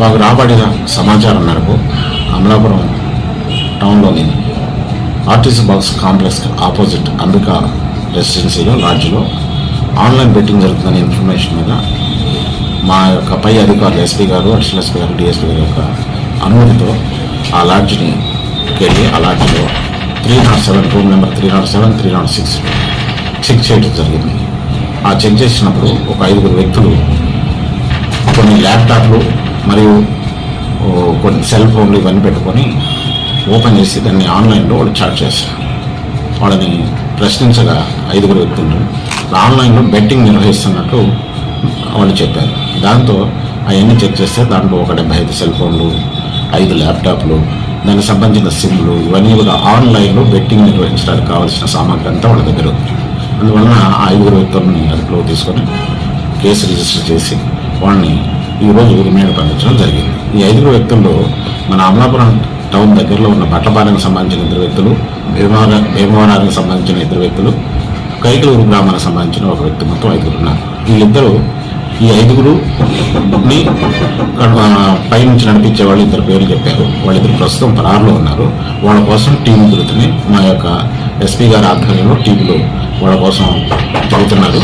మాకు రాబడిన సమాచారం మేరకు Amalapuram టౌన్లోని RTC bus complex opposite Ambika రెసిడెన్సీలో లాడ్జ్లో ఆన్లైన్ బెట్టింగ్ జరుగుతుందనే ఇన్ఫర్మేషన్ మీద మా యొక్క పై అధికారులు ఎస్పీ గారు అడిషనల్ ఎస్పీ గారు డిఎస్పీ గారి యొక్క అనుమతితో ఆ లాడ్జ్ని వెళ్ళి ఆ లాడ్జ్లో three nought seven room number three nought seven three nought six check చేయడం జరిగింది. ఆ చెక్ చేసినప్పుడు ఒక ఐదుగురు వ్యక్తులు కొన్ని ల్యాప్టాప్లు మరియు కొన్ని సెల్ ఫోన్లు ఇవన్నీ పెట్టుకొని ఓపెన్ చేసి దాన్ని ఆన్లైన్లో వాళ్ళు చాట్ చేశారు వాళ్ళని ప్రశ్నించగా ఐదుగురు వ్యక్తులు ఆన్లైన్లో బెట్టింగ్ నిర్వహిస్తున్నట్టు వాళ్ళు చెప్పారు. దాంతో అవన్నీ చెక్ చేస్తే దాంట్లో ఒక డెబ్బై ఐదు సెల్ ఫోన్లు ఐదు ల్యాప్టాప్లు దానికి సంబంధించిన సిమ్లు ఇవన్నీ కూడా ఆన్లైన్లో బెట్టింగ్ నిర్వహించడానికి కావాల్సిన సామాగ్రి అంతా వాళ్ళ దగ్గర ఉంది. అందువలన ఐదుగురు వ్యక్తులని అదుపులో తీసుకొని కేసు రిజిస్టర్ చేసి వాళ్ళని ఈరోజు రిమాండ్ పంపించడం జరిగింది. ఈ ఐదుగురు వ్యక్తుల్లో మన అమలాపురం టౌన్ దగ్గరలో ఉన్న బట్టపాలెంకి సంబంధించిన ఇద్దరు వ్యక్తులు భీమవర భీమవరానికి సంబంధించిన ఇద్దరు వ్యక్తులు కైకలూరు గ్రామానికి సంబంధించిన ఒక వ్యక్తి మొత్తం ఐదుగురు ఉన్నారు. వీళ్ళిద్దరూ ఈ ఐదుగురుని పై నుంచి నడిపించే వాళ్ళు ఇద్దరు పేర్లు చెప్పారు. వాళ్ళిద్దరు ప్రస్తుతం పరారులో ఉన్నారు. వాళ్ళ కోసం టీం దొరుకుతుంది మా యొక్క ఎస్పీ గారి ఆధ్వర్యంలో టీంలు వాళ్ళ కోసం జరుగుతున్నారు.